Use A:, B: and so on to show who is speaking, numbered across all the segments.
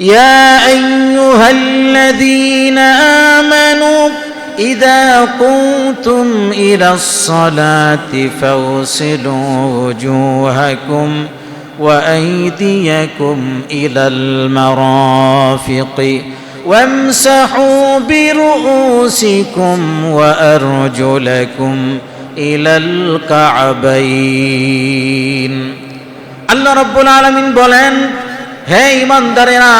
A: يا أيها الذين آمنوا إذا قمتم إلى الصلاة فاغسلوا وجوهكم وأيديكم إلى المرافق وامسحوا برؤوسكم وأرجلكم إلى الكعبين আল্লাহ রব্বুল আলমিন বলেন হে ইমানদারেরা,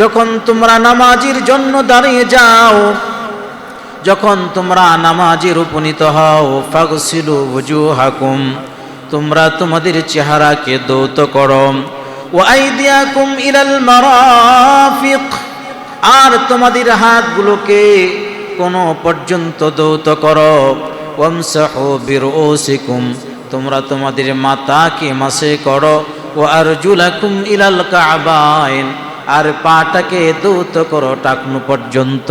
A: যখন তোমরা নামাজির জন্য দাঁড়িয়ে যাও, যখন তোমরা নামাজের উপনীত হও, ফাগসিলু বুজু হাকুম তোমরা তোমাদের চেহারাকে দৌত করো। ও আইদিয়াকুম ইলাল মারাফিক, আর তোমাদের হাতগুলোকে কোনো পর্যন্ত দৌত করো। ওয়ামসাহু বিরউসিকুম, তোমরা তোমাদের মাতাকে মাসে করো। ও আরজুলাকুম ইলাল কাবাইন, আর পাটাকে দৌত করো টাকনু পর্যন্ত।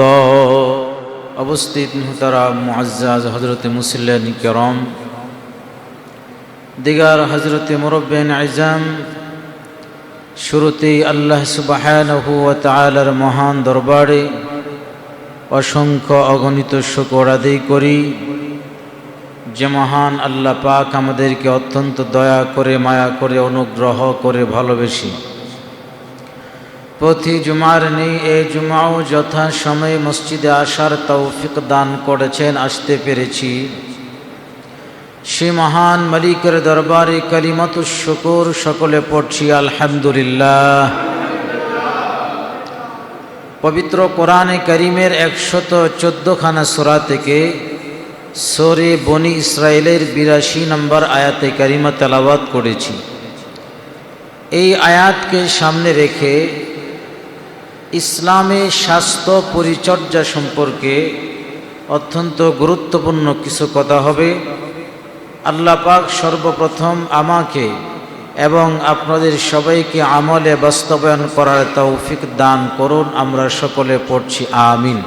A: অবস্থিত মুহতারা মুআজ্জাজ হজরত মুসল্লিন করম, দিগার হজরত মুরব্বেন আজম, শুরুতেই আল্লাহ সুবাহানহু তালার মহান দরবারে অসংখ্য অগণিত শুকর আদায় করি। যে মহান আল্লাহ পাক আমাদেরকে অত্যন্ত দয়া করে, মায়া করে, অনুগ্রহ করে ভালোবেসি। প্রতি জুমার নেই এই জুমাও যথা সময়ে মসজিদে আসার তৌফিক দান করেছেন, আসতে পেরেছি। সে মহান মালিকের দরবারে কালিমাত শুকুর সকলে পড়ছি, আলহামদুলিল্লাহ। পবিত্র কোরআনে করিমের একশত চোদ্দখানা সোরা থেকে সোরে বনি ইসরায়েলের বিরাশি নম্বর আয়াতে কারিমা তেলাবাদ করেছি। এই আয়াতকে সামনে রেখে ইসলামে স্বাস্থ্য পরিচর্যা সম্পর্কে অত্যন্ত গুরুত্বপূর্ণ কিছু কথা হবে। আল্লাহ পাক সর্বপ্রথম আমাকে এবং আপনাদের সবাইকে আমলে বাস্তবায়ন করার তৌফিক দান করুন। আমরা সকলে পড়ছি আমিন।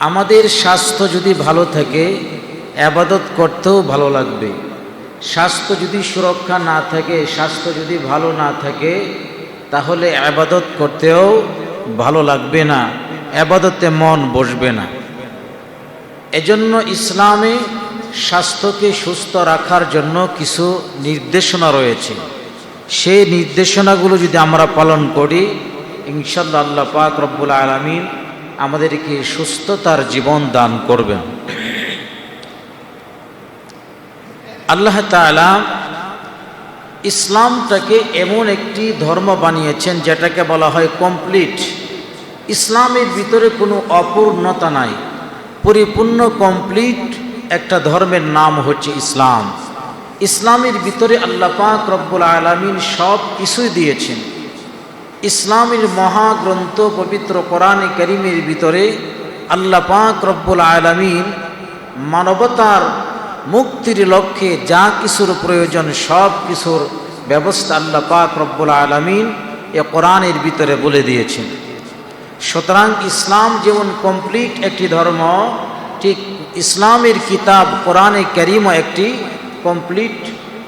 A: আমাদের স্বাস্থ্য যদি ভালো থাকে, আবাদত করতেও ভালো লাগবে। স্বাস্থ্য যদি সুরক্ষা না থাকে, স্বাস্থ্য যদি ভালো না থাকে, তাহলে আবাদত করতেও ভালো লাগবে না, আবাদতে মন বসবে না। এজন্য ইসলামে স্বাস্থ্যকে সুস্থ রাখার জন্য কিছু নির্দেশনা রয়েছে। সেই নির্দেশনাগুলো যদি আমরা পালন করি ইনশাল্লাহ আল্লাহ পাক রব্বুল আলমিন আমাদেরকে সুস্থতার জীবন দান করবেন। আল্লাহ তালা ইসলামটাকে এমন একটি ধর্ম বানিয়েছেন যেটাকে বলা হয় কমপ্লিট ইসলামের ভিতরে কোনো অপূর্ণতা নাই। পরিপূর্ণ কমপ্লিট একটা ধর্মের নাম হচ্ছে ইসলাম। ইসলামের ভিতরে আল্লাহ পাক রব্বুল আলমিন সব কিছুই দিয়েছেন। ইসলামের মহাগ্রন্থ পবিত্র কোরআনে করিমের ভিতরে আল্লাহ পাক রব্বুল আলমিন মানবতার মুক্তির লক্ষ্যে যা কিছুর প্রয়োজন সব কিছুর ব্যবস্থা আল্লাহ পাক রব্বুল আলমিন এ কোরআনের ভিতরে বলে দিয়েছেন। সুতরাং ইসলাম যেমন কমপ্লিট একটি ধর্ম, ঠিক ইসলামের কিতাব কোরআনে করিমও একটি কমপ্লিট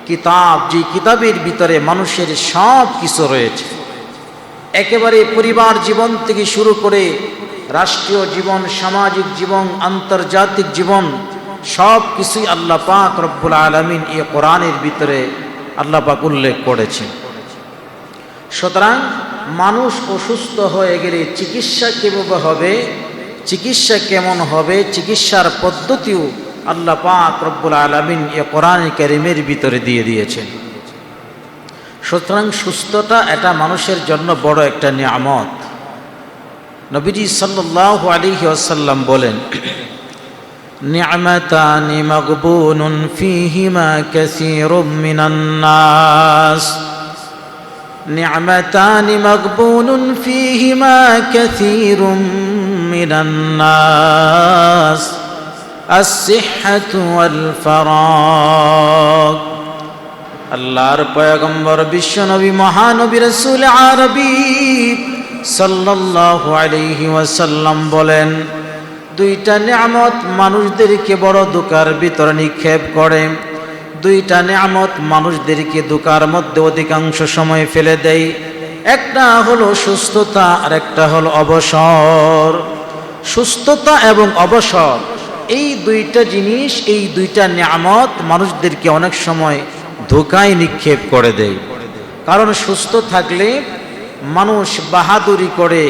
A: কিতাব যে কিতাবের ভিতরে মানুষের সব কিছু রয়েছে। একেবারে পরিবার জীবন থেকে শুরু করে রাষ্ট্রীয় জীবন, সামাজিক জীবন, আন্তর্জাতিক জীবন, সব কিছুই আল্লাহ পাক রব্বুল আলমিন এ কোরআনের ভিতরে আল্লাহ পাক উল্লেখ করেছেন। সুতরাং মানুষ অসুস্থ হয়ে গেলে চিকিৎসা কীভাবে হবে, চিকিৎসা কেমন হবে, চিকিৎসার পদ্ধতিও আল্লাহ পাক রব্বুল আলমিন এ কোরআন করিমের ভিতরে দিয়ে দিয়েছেন। সুতরাং সুস্থতা এটা মানুষের জন্য বড় একটা নিয়ামত নবীজি সাল্লাহ আলিহি আসাল্লাম বলেন নিয়ামতানি মকবুনুন ফিহিমা কাসীরুম মিনান নাস نعمتان مغبون فيهما كثير من الناس الصحة والفراغ আল্লাহর পয়গম্বর বিশ্বনবী মহানবী রসুল আরবি সাল্লাল্লাহু আলাইহি ওয়াসাল্লাম বলেন, দুইটা নিয়ামত মানুষদেরকে বড় দুকার ভিতরে নিক্ষেপ করে। দুইটা নিয়ামত মানুষদেরকে দুকার মধ্যে অধিকাংশ সময় ফেলে দেয়। একটা হলো সুস্থতা আর একটা হলো অবসর। সুস্থতা এবং অবসর, এই দুইটা জিনিস, এই দুইটা নিয়ামত মানুষদেরকে অনেক সময় ধোকায় নিক্ষেপ করে দেয়। কারণ সুস্থ থাকলে মানুষ বাহাদুরি করে,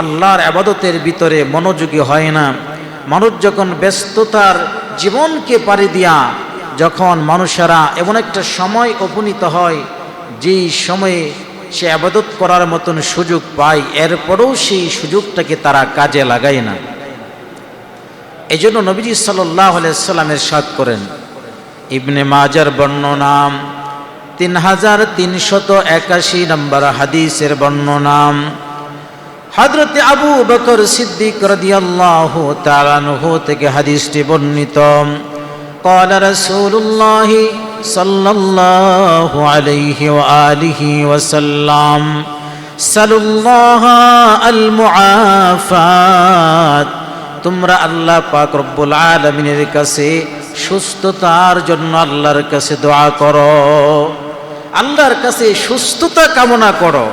A: আল্লাহর আবাদতের ভিতরে মনোযোগী হয় না। মানুষ যখন ব্যস্ততার জীবনকে পাড়ি দিয়া যখন মানুষেরা এমন একটা সময় উপনীত হয়, যেই সময়ে সে আবাদত করার মতন সুযোগ পায়, এরপরেও সেই সুযোগটাকে তারা কাজে লাগায় না। এই জন্য নবীজি সাল্লাহ সাল্লামের সাদ করেন ইবনে মাজার বর্ণনাম তিন হাজার তিনশত একাশি নম্বর হাদিসের বর্ণনাম হজরত আবু বকর সিদ্দিক রাদিয়াল্লাহু তাআলা আনহু থেকে হাদিসটি বর্ণিত قال رسول الله صلى الله عليه وآله وسلم سلوا الله المعافات তোমরা আল্লাহ পাক রব্বুল আলমিনের কাছে সুস্থতার জন্য আল্লাহর কাছে দোয়া করো আল্লাহর কাছে সুস্থতা কামনা করো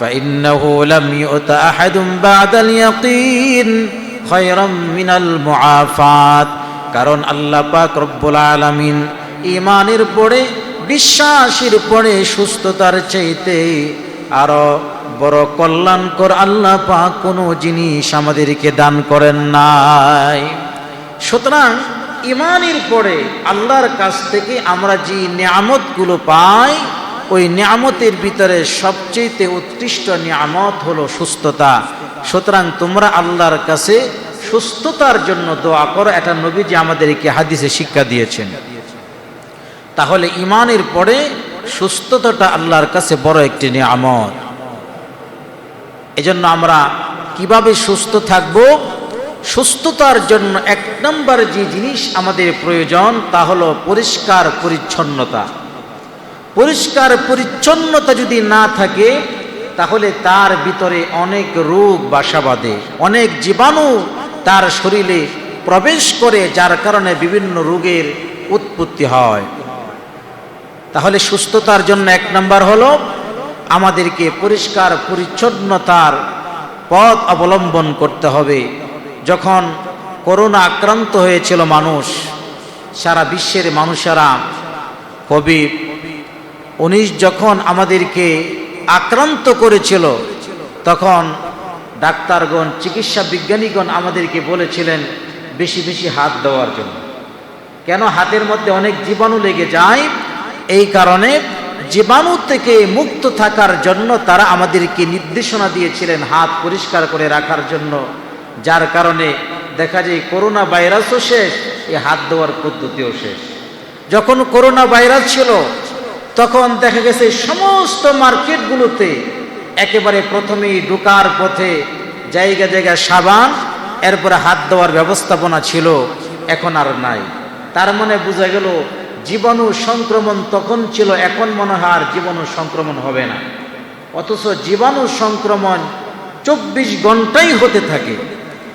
A: فإنه لم يؤت أحد بعد اليقين خيرا من المعافات কারণ আল্লাহ পাক রব্বুল আলামিন ইমানের পরে বিশ্বাসের পরে সুস্থতার চাইতে আরো বড় কল্যাণকর আল্লাহ পাক কোনো জিনিস আমাদেরকে দান করেন নাই সুতরাং ইমানের পরে আল্লাহর কাছ থেকে আমরা যে নিয়ামতগুলো পাই, ওই নিয়ামতের ভিতরে সবচেয়ে উৎকৃষ্ট নিয়ামত হলো সুস্থতা। সুতরাং তোমরা আল্লাহর কাছে সুস্থতার জন্য দোয়া করো, এটা নবীজি আমাদেরকে হাদিসে শিক্ষা দিয়েছেন। তাহলে ইমানের পরে সুস্থতাটা আল্লাহর কাছে বড় একটি নিয়ামত। এজন্য আমরা কীভাবে সুস্থ থাকব? সুস্থতার জন্য এক নম্বর যে জিনিস আমাদের প্রয়োজন, তা হলো পরিষ্কার পরিচ্ছন্নতা। পরিষ্কার পরিচ্ছন্নতা যদি না থাকে, তাহলে তার ভিতরে অনেক রোগ, বাসা বাঁধে। অনেক জীবাণু তার শরীরে প্রবেশ করে, যার কারণে বিভিন্ন রোগের উৎপত্তি হয়। তাহলে সুস্থতার জন্য এক নম্বর হলো আমাদেরকে পরিষ্কার পরিচ্ছন্নতার পথ অবলম্বন করতে হবে। যখন করোনা আক্রান্ত হয়েছিল মানুষ, সারা বিশ্বের মানুষেরা কোভিড উনিশ যখন আমাদেরকে আক্রান্ত করেছিল, তখন ডাক্তারগণ, চিকিৎসা বিজ্ঞানীগণ আমাদেরকে বলেছিলেন, বেশি বেশি হাত দেওয়ার জন্য। কেন হাতের মধ্যে অনেক জীবাণু লেগে যায়? এই কারণে জীবাণু থেকে মুক্ত থাকার জন্য তারা আমাদেরকে নির্দেশনা দিয়েছিলেন হাত পরিষ্কার করে রাখার জন্য। যার কারণে দেখা যায় করোনা ভাইরাসও শেষ, এই হাত দেওয়ার পদ্ধতিও শেষ। যখন করোনা ভাইরাস ছিল, তখন দেখা গেছে সমস্ত মার্কেটগুলোতে একেবারে প্রথমেই ঢোকার পথে জায়গা জায়গা সাবান, এরপরে হাত দেওয়ার ব্যবস্থাপনা ছিল, এখন আর নাই। তার মানে বোঝা গেল, জীবাণু সংক্রমণ তখন ছিল, এখন মনে হয় আর জীবাণু সংক্রমণ হবে না। অথচ জীবাণু সংক্রমণ চব্বিশ ঘন্টাই হতে থাকে।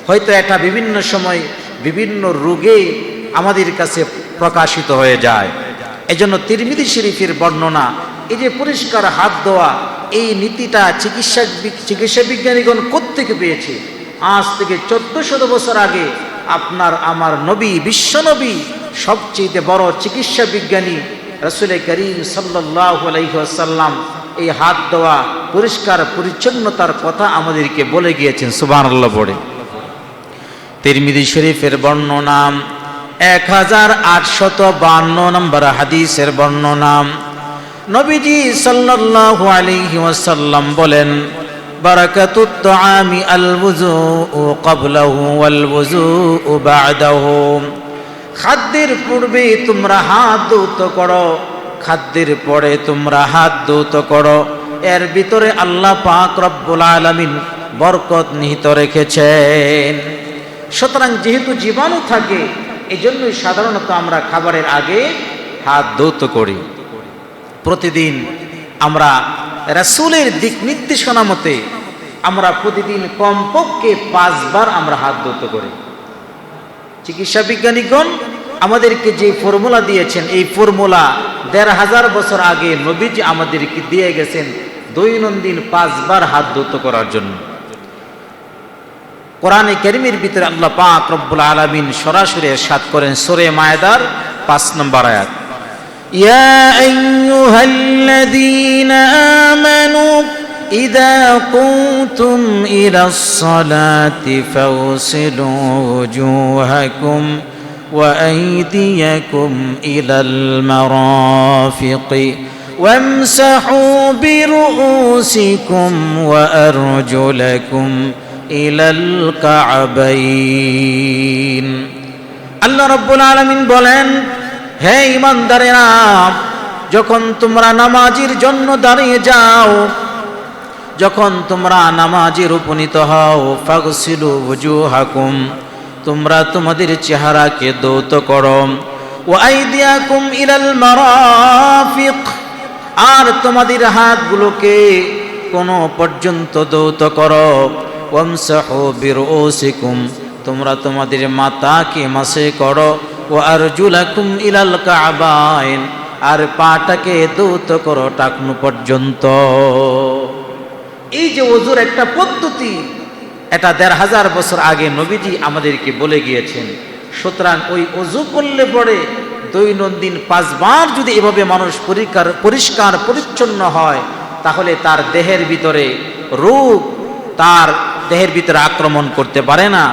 A: হয়তো এটা বিভিন্ন সময় বিভিন্ন রোগে আমাদের কাছে প্রকাশিত হয়ে যায়। এজন্য তিরমিদি শরীফের বর্ণনা, এই যে পরিষ্কার হাত দেওয়া এই নীতিটা চিকিৎসা চিকিৎসা বিজ্ঞানীগণ কোত্থেকে পেয়েছে? আজ থেকে চোদ্দ শত বছর আগে আপনার আমার নবী বিশ্বনবী সবচেয়ে বড় চিকিৎসা বিজ্ঞানী রসুল করিম সাল্লাহ আলাইসাল্লাম এই হাত দেওয়া পরিষ্কার পরিচ্ছন্নতার কথা আমাদেরকে বলে গিয়েছেন সুবান আল্লাহ বলে। তিরমিদি শরীফের বর্ণনাম এক হাজার আটশত বান্ন নম্বর হাদিসের বর্ণনাম। নবীজি সাল্লাল্লাহু আলাইহি ওয়াসাল্লাম বলেন, বারাকাতুত তাআমি আল ওযুউ ক্বাবলাহু ওয়াল বা'দাহু। খাদ্যের পূর্বে তোমরা হাত ধৌত করো, খাদ্যের পরে তোমরা হাত ধৌত করো। এর ভিতরে আল্লাহ পাক রব্বুল আলামিন বরকত নিহিত রেখেছেন। সুতরাং যেহেতু জীবাণু থাকে এই জন্যই সাধারণত আমরা খাবারের আগে হাত ধৌত করি। প্রতিদিন আমরা রাসুলের দিক নির্দেশনা মতে আমরা প্রতিদিন কমপক্ষে পাঁচবার আমরা হাত ধৌত করি। চিকিৎসা বিজ্ঞানীগণ আমাদেরকে যে ফর্মুলা দিয়েছেন, এই ফর্মুলা দেড় হাজার বছর আগে নবীজি আমাদেরকে দিয়ে গেছেন দৈনন্দিন পাঁচবার হাত ধৌত করার জন্য। কোরআনে কেরিমের ভিতরে আল্লাহ পাক রব্বুল আলমিন সরাসরি সাত করেন সোরে মায়দার পাঁচ নম্বর আয়াত
B: يا أيها الذين آمنوا إذا قمتم إلى الصلاة فاغسلوا وجوهكم وأيديكم إلى المرافق وامسحوا برؤوسكم وأرجلكم إلى الكعبين
A: আল্লাহ রব্বুল আলমিন বলেন হে ইমানদারেরা যখন তোমরা নামাজির জন্য দাঁড়িয়ে যাও যখন তোমরা নামাজির উপনীত হও ফাগসিলু বুজু হাকুম তোমরা তোমাদের চেহারাকে দৌত করো ও আইদিয়াকুম ইলাল মারাফিক আর তোমাদের হাতগুলোকে কোনো পর্যন্ত দৌত করো ওয়ামসাহু বিরউসিকুম, তোমরা তোমাদের মাতাকে মাসে করো ও আরজুলাকুম ইলাল কাবাইন, আর পাটাকে দৌত করো টাকনু পর্যন্ত। এই যে ওজুর একটা পদ্ধতি, এটা দেড় হাজার বছর আগে নবীজি আমাদেরকে বলে গিয়েছেন, সুতরাং ওই অজু করলে পরে দৈনন্দিন পাঁচবার যদি এভাবে মানুষ পরিষ্কার পরিষ্কার, পরিচ্ছন্ন হয়, তাহলে তার দেহের ভিতরে রোগ, তার দেহের ভিতরে আক্রমণ করতে পারে না।